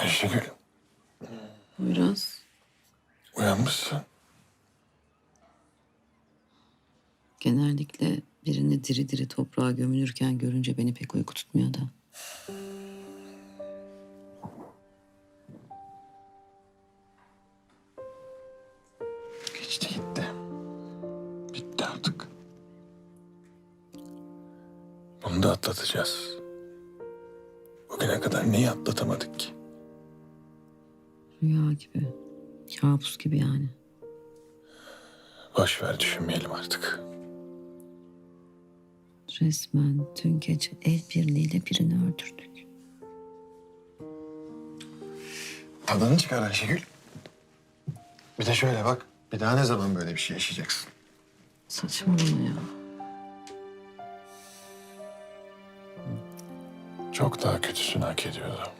Ayşegül Biraz uyanmışsın. genellikle birini diri diri toprağa gömülürken görünce beni pek uyku tutmuyor da. Geçti gitti. Bitti artık. Bunu da atlatacağız. Bugüne kadar neyi atlatamadık ki? Rüya gibi. Kabus gibi yani. Boş ver düşünmeyelim artık. Resmen dün gece el birliğiyle birini öldürdük. Tadını çıkar Ayşegül. Bir de şöyle bak. Bir daha ne zaman böyle bir şey yaşayacaksın? Saçmalama ya. Çok daha kötüsünü hak ediyordu.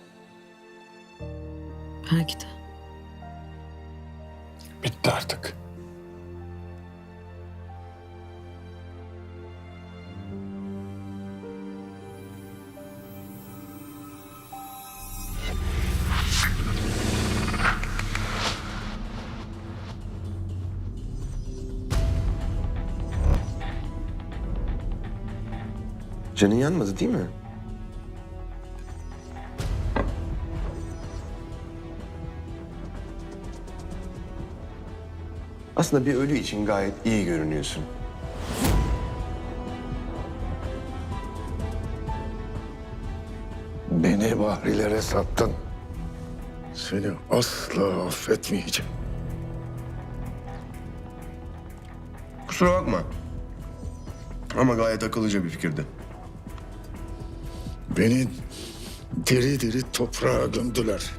Belki de. Bitti artık. Canın yanmadı değil mi? Aslında bir ölü için gayet iyi görünüyorsun. Beni Bahrilere sattın. Seni asla affetmeyeceğim. Kusura bakma. Ama gayet akıllıca bir fikirdi. Beni diri diri toprağa gömdüler.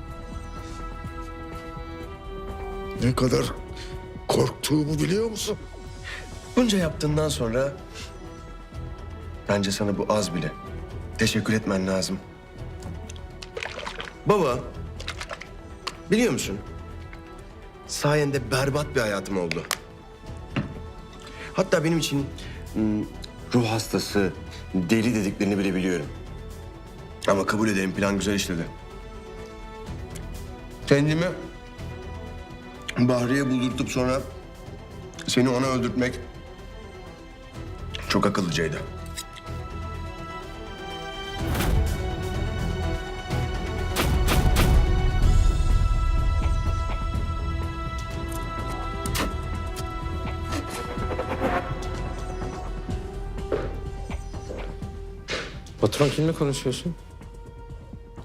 Ne kadar korktuğumu biliyor musun? Bunca yaptığından sonra bence sana bu az bile. Teşekkür etmen lazım. Baba, biliyor musun? Sayende berbat bir hayatım oldu. Hatta benim için hmm, ruh hastası, deli dediklerini bile biliyorum. Ama kabul ederim plan güzel işledi. Kendimi Bahriye buldurtup sonra seni ona öldürtmek çok akıllıcaydı. Patron kimle konuşuyorsun?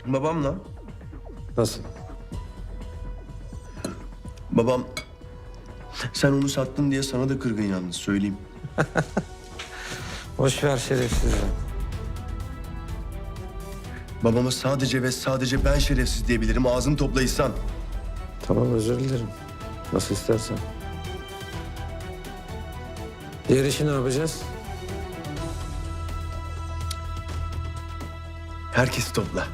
Babamla, Nasıl? Babam sen onu sattın diye sana da kırgın yalnız söyleyeyim. Boş ver şerefsizi. Babama sadece ve sadece ben şerefsiz diyebilirim ağzını topla İhsan. Tamam özür dilerim. Nasıl istersen. Diğer işi ne yapacağız? Herkesi topla.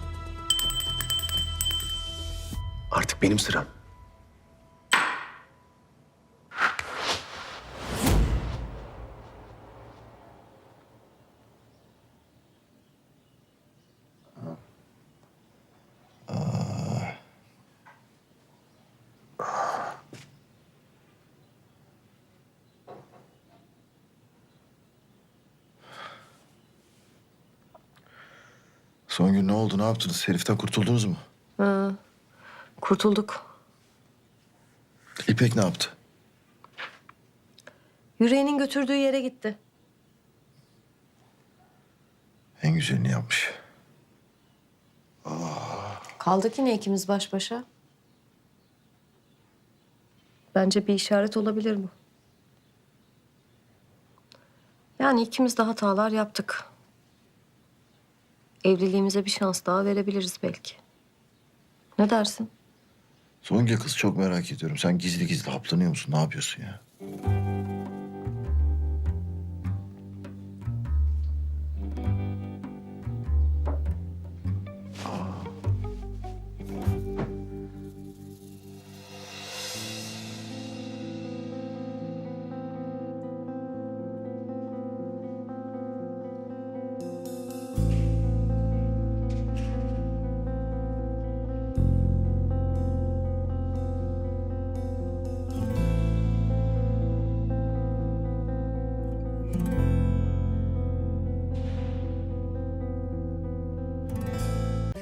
Artık benim sıram. Son gün ne oldu? Ne yaptınız? Heriften kurtuldunuz mu? Kurtulduk. İpek ne yaptı? Yüreğinin götürdüğü yere gitti. En güzelini yapmış. Kaldık yine ikimiz baş başa. Bence bir işaret olabilir bu. Yani ikimiz de hatalar yaptık. Evliliğimize bir şans daha verebiliriz belki. Ne dersin? Songül kız çok merak ediyorum. Sen gizli gizli haplanıyor musun? Ne yapıyorsun ya?